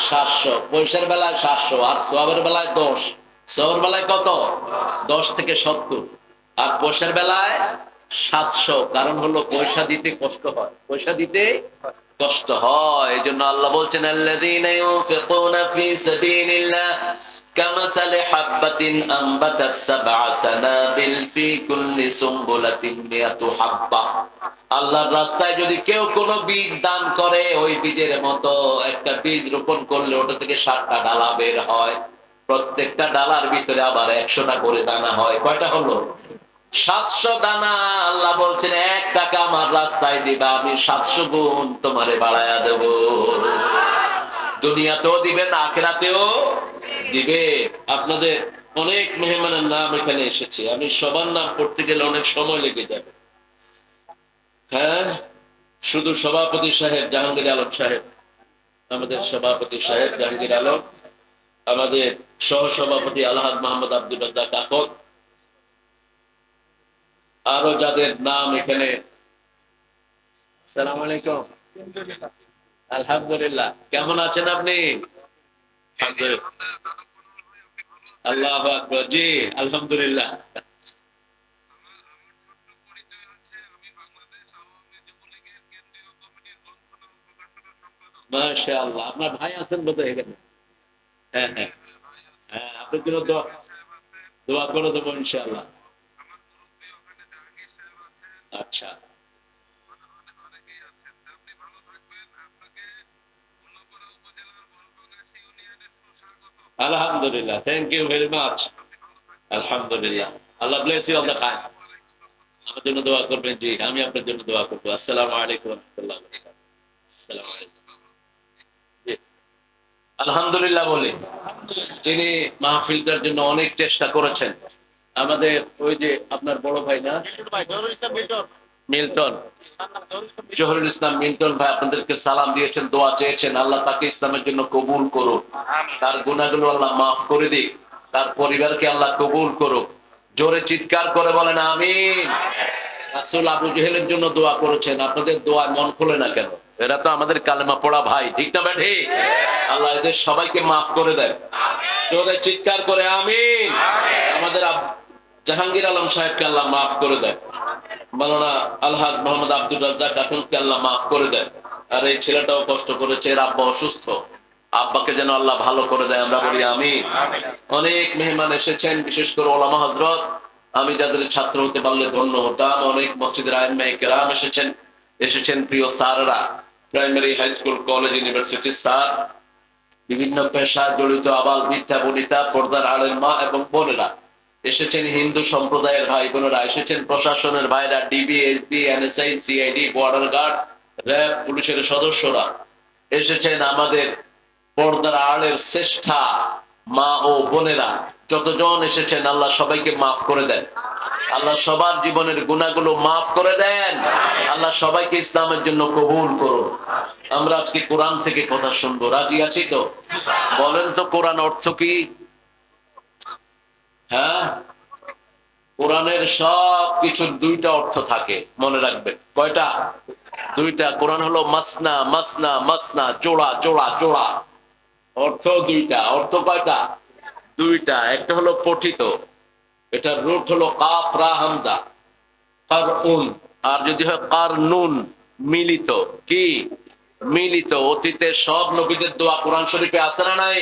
সাতশো পয়সার বেলায় সাতশো আর সবের বেলায় দশ সবের বেলায় কত দশ থেকে সত্তর আর পয়সার বেলায় সাতশো কারণ হলো পয়সা দিতে কষ্ট হয় পয়সা দিতে কষ্ট হয় এই জন্য আল্লাহ বলছেন আল্লাযীনা ইউনফিকুনা ফী সাবিলিল্লাহ كمثل حبة أنبتت سبع سنابل في كل سنبلة مئة حبة আল্লাহর রাস্তায় যদি কেউ কোনো বীজ দান করে, ওই বীজের মতো একটা বীজ রোপণ করলে ওটা থেকে সাতটা ডালা বের হয়। প্রত্যেকটা ডালার ভিতরে আবার একশোটা করে দানা হয়। কয়টা হলো? সাতশো দানা। আল্লাহ বলছেন, এক টাকা আমার রাস্তায় দিবা, আমি সাতশো গুণ তোমারে বাড়ায়া দেব। দুনিয়াতেও দিবেন আখেরাতেও দিবে। আপনাদের অনেক মেহমানের নাম এখানে এসেছে। আমি সবার নাম পড়তে গেলে অনেক সময় লেগে যাবে। হ্যাঁ শুধু সভাপতি সাহেব জাহাঙ্গীর আলম সাহেব আমাদের সভাপতি সাহেব জাহাঙ্গীর আলম আমাদের সহ সভাপতি আলহাদ মোহাম্মদ আব্দুল রাজ্জাক আকত আরও যাদের নাম এখানে। সালাম আলাইকুম। আলহামদুলিল্লাহ। কেমন আছেন আপনি। আল্লাহ জি আলহামদুলিল্লাহ। মাশাআল্লাহ। আপনার ভাই আছেন বোধহয় এখানে? হ্যাঁ হ্যাঁ। হ্যাঁ আপনার জন্য দোয়া করে দেবো ইনশাআল্লাহ। আচ্ছা। আলহামদুলিল্লাহ থ্যাংক ইউ ভেরি মাচ আলহামদুলিল্লাহ। আল্লাহ ব্লেস ইউ অল আমার জন্য দোয়া করবেন জি, আমি আপনার জন্য দোয়া করব। আসসালামু আলাইকুম রহমতুল্লাহ আসসালামু আলাইকুম। আলহামদুলিল্লাহ বলে। যিনি মাহফিলটার জন্য অনেক চেষ্টা করেছেন আমাদের ওই যে আপনার বড় ভাই না? মিল্টন। জহরুল ইসলাম মিল্টন ভাই আপনাদেরকে সালাম দিয়েছেন দোয়া চেয়েছেন আল্লাহ তাকে ইসলামের জন্য কবুল করুক। তার গুণাগুলো আল্লাহ মাফ করে দিক তার পরিবারকে আল্লাহ কবুল করুক। জোরে চিৎকার করে বলেন আমিন। রাসূল আবু জেহেলের জন্য দোয়া করেছেন আপনাদের দোয়া মন খুলে না কেন? এরা তো আমাদের কালেমা পড়া ভাই ঠিক না ব্যাঠি? আল্লাহ এদের সবাইকে মাফ করে দেন। জোরে চিৎকার করে আমিন। আমাদের জাহাঙ্গীর আলম সাহেবকে আল্লাহ মাফ করে দেন। মালানা আলহাজ মোহাম্মদ আব্দুল রাজ্জাক আকুলকে আল্লাহ মাফ করে দেন। আর এই ছেলেটাও কষ্ট করেছে এর আব্বা অসুস্থ। আব্বাকে যেন আল্লাহ ভালো করে দেয় আমরা বলি আমি অনেক মেহমান এসেছেন বিশেষ করে ওলামা হজরত আমি যাদের ছাত্র হতে পারলে ধন্য হতাম। অনেক মসজিদের আইন কেরাম এসেছেন। এসেছেন প্রিয় স্যাররা। প্রাইমারি হাই স্কুল কলেজ ইউনিভার্সিটির স্যার বিভিন্ন পেশা জড়িত আবাল বিদ্যা বনিতা, পর্দার আড়ের মা এবং বোনেরা। এসেছেন হিন্দু সম্প্রদায়ের ভাই বোনেরা, এসেছেন প্রশাসনের ভাইরা DB SB NSI CID border guard RAB পুলিশের সদস্যরা। এসেছেন আমাদের পর্দার আড়ের শ্রেষ্ঠা মা ও বোনেরা। যতজন এসেছেন, আল্লাহ সবাইকে মাফ করে দেন। আল্লাহ সবার জীবনের গুণাগুলো মাফ করে দেন। আল্লাহ সবাইকে ইসলামের জন্য কবুল করুন। আমরা আজকে কোরআন থেকে কথা শুনব। রাজি আছি তো? বলেন তো কোরআন অর্থ কি? হ্যাঁ? কোরআনের সব কিছুর দুইটা অর্থ থাকে, মনে রাখবেন। কয়টা? দুইটা। কোরআন হলো মাসনা মাসনা মাসনা, চোড়া চোড়া চোড়া। অর্থ দুইটা। অর্থ কয়টা? দুইটা। একটা হলো পঠিত। এটার রুট হলো কাফ, রা, হামজা। কার উন আর যদি হয় কার নুন মিলিত। কি? মিলিত। অতীতে সব নবীদের দোয়া কোরআন শরীফে আছে না নাই?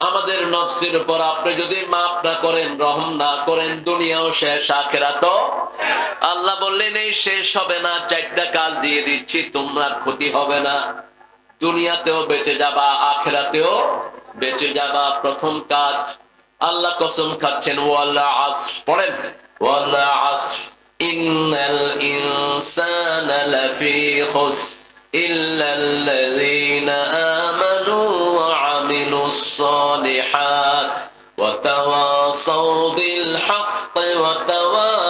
আমাদের নফসের উপর আপনি যদি মাপ না করেন, রহম না করেন, দুনিয়াও শেষ আখেরা তো আল্লাহ বললেন, এই শেষ হবে না, চারটা কাজ দিয়ে দিচ্ছি তোমরা ক্ষতি হবে না। দুনিয়াতেও বেঁচে যাবা, আখেরাতেও বেঁচে যাবা, প্রথম কাজ। আল্লাহ কসম খাচ্ছেন ওয়াল্লা আস পড়েন ওয়াল্লা আস ইন্নাল ইনসানা লাফি খুস ইল্লাল্লাযীনা thought that